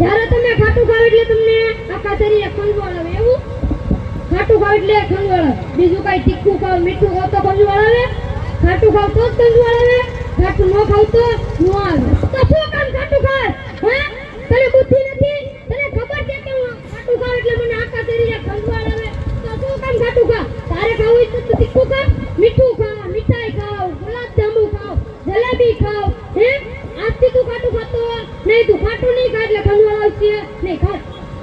જ્યારે તમે ખાટું ખાવ એટલે તમને આખા શરીરે ખંજવાળ આવે, એવું? ખાટું ખાવ એટલે ખંજવાળ બીજું કાંઈ તીખું ખાવ, મીઠું ખાવ તો ખંજવાળ આવે. ખાટું ખાવ તો જ ખંજવાળ આવે. ખાટું ન ખાવ તો ન આવે. તો શું કામ ખાટું ખાવ? હે? તને બુદ્ધિ નથી? તને ખબર છે કે હું ખાટું ખાવ એટલે મને આખા શરીરે ખંજવાળ આવે? તો શું કામ ખાટું ખા તારે ખાવું હોય તો તીખું ખા મીઠું ખા મીઠાઈ ખાવ ગુલાબ જાંબુ ખાવ જલેબી ખાવ હે આજથી તું ખાટું ખાતો નહીં તું ખાટું નહીં ખા એટલે નહીં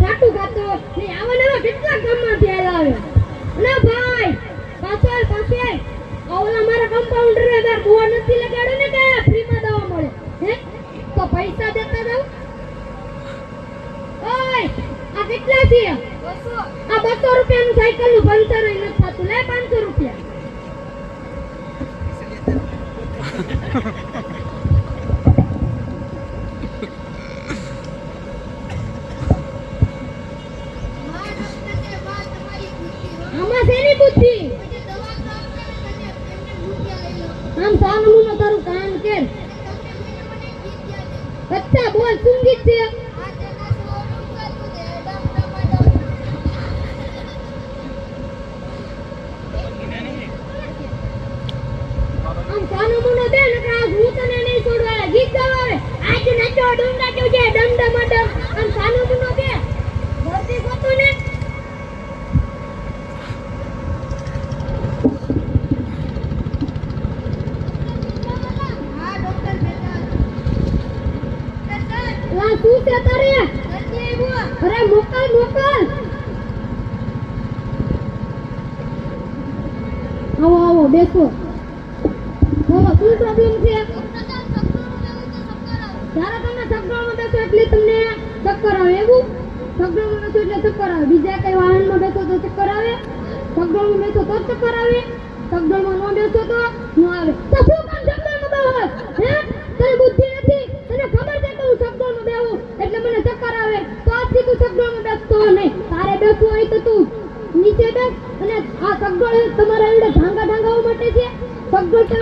ખાટું ખાતો ને આવા નવા કેટલા ગામમાંથી થયેલા આવે. ના ભાઈ, પાછળ પાછળ. ઓલા મારા કમ્પાઉન્ડર તાર બોર્ડ નથી લગાડ્યો ને કે ફ્રીમાં દવા મળે? હે? તો પૈસા દેતા જાવ ઓય, આ કેટલા છે? આ બસો રૂપિયાનું સાયકલનું પંચર નથી થતું. લે પાંચસો રૂપિયા આમાં શેની બુદ્ધિ આમ સાનમુનો તારું કામ કે બચ્ચા બોલ શું ગીત છે આજ નચો ડુંગા જોજે ડમ ડમ ડમ આમ સાનમુનો કે ભરતી ગોતો ને લા શું છે તારે અરે મોકલ મોકલ. આવો આવો, બેસો. બોલો શું પ્રોબ્લેમ છે? જ્યારે તમે સગવડમાં બેસો એટલે તમને ચક્કર આવે, એવું? સગવડમાં બેસો એટલે ચક્કર આવે. બીજા કઈ વાહનમાં બેસો તો ચક્કર આવે? સગવડમાં બેસો તો ચક્કર આવે. સગવડમાં ન બેસો તો ન આવે. બેસવું હોય તો તું નીચે બેસ અને આ સગવડ તમારા એવડે ઢાંગા ઢાંગાઓ માટે છે. સગવડ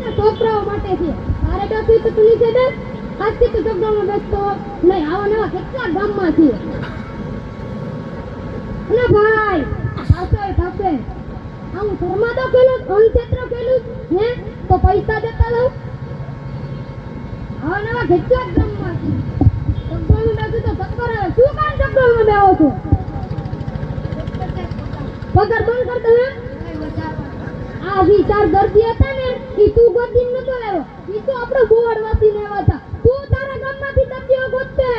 તો છોકરાઓ માટે છે. મારે ડખું તો તું નીચે બેસ. આજથી તું સગવડમાં બેસતો નહીં. આવા નવા કેટલા ગામમાં છે અને ભાઈ પાસે પાસે આમ ધર્મા તો પેલું અનક્ષેત્ર પેલું હે? તો પૈસા દેતા રહો. આવા નવા કેટલા ગામમાં છે સગવડમાં બેસું તો ચક્કર શું કામ સગવડમાં બેહો છો? પગાર બંધ કરતો દે આ વી ચાર દર્દી હતા ને, ઈ તું ગોતીન નતો આવ્યો ઈ તો આપણો વાસીને આવ્યા હતા તું તારા ગામમાંથી દર્દીઓ ગોતતે